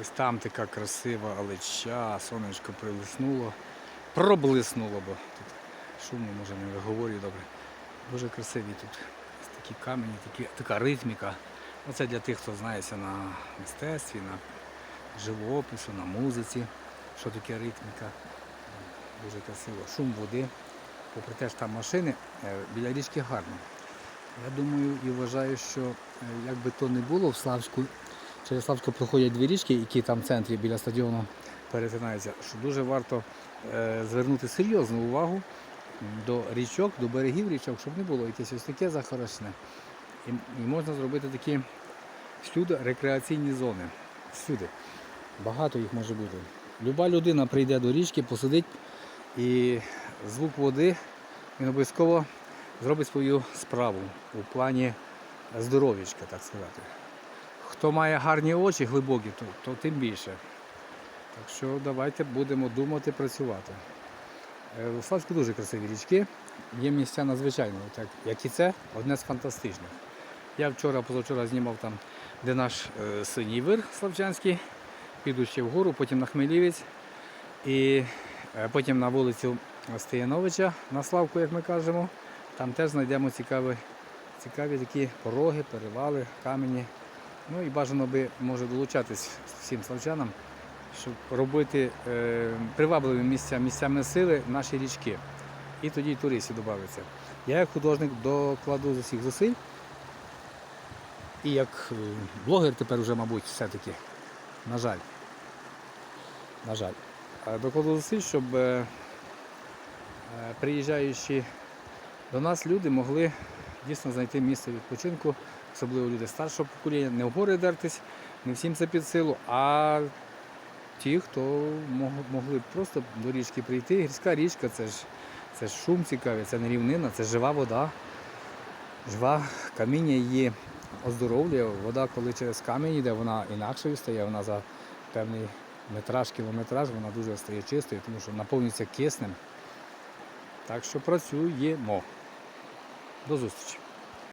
Ось там така красива алеча, сонечко прилиснуло. Проблиснуло, бо тут шумно, може не виговорюю добре. Дуже красиві тут. Ось такі камені, такі, така ритміка. Оце для тих, хто знається на мистецтві, на живопису, на музиці, що таке ритміка. Дуже красиво. Шум води. Попри те, що там машини, е, біля річки гарно. Я думаю і вважаю, що е, як би то не було в Славську, через Славську проходять дві річки, які там в центрі біля стадіону перетинаються, що дуже варто е, звернути серйозну увагу до річок, до берегів річок, щоб не було якесь ось таке захарашне. І, і можна зробити такі всюди рекреаційні зони. Всюди. Багато їх може бути. Люба людина прийде до річки, посидить і звук води він обов'язково зробить свою справу у плані здоров'ячка, так сказати. Хто має гарні очі глибокі, то, то тим більше. Так що давайте будемо думати, працювати. Е, У Славську дуже красиві річки. Є місця надзвичайно, так, як і це, одне з фантастичних. Я вчора, позавчора знімав там, де наш е, синій вир Славчанський, піду ще вгору, потім на Хмелівець. І е, потім на вулицю Стояновича, на Славку, як ми кажемо. Там теж знайдемо цікаві, цікаві такі пороги, перевали, камені. Ну і бажано би може долучатись всім славчанам, щоб робити е, привабливі місця, місцями сили наші річки. І тоді і туристів додаться. Я як художник докладу з усіх зусиль. І як е, блогер тепер вже, мабуть, все-таки, на жаль. На жаль. Е, Докладу зусиль, щоб е, приїжджаючи до нас люди могли дійсно знайти місце відпочинку, особливо люди старшого покоління, не в гори дертись, не всім це під силу, а ті, хто могли просто до річки прийти. Гірська річка це ж, це ж шум цікавий, це не рівнина, це жива вода. Жива каміння її оздоровлює. Вода, коли через камінь йде, вона інакшою стає, вона за певний метраж, кілометраж, вона дуже стає чистою, тому що наповнюється киснем. Так що працюємо. До зустрічі.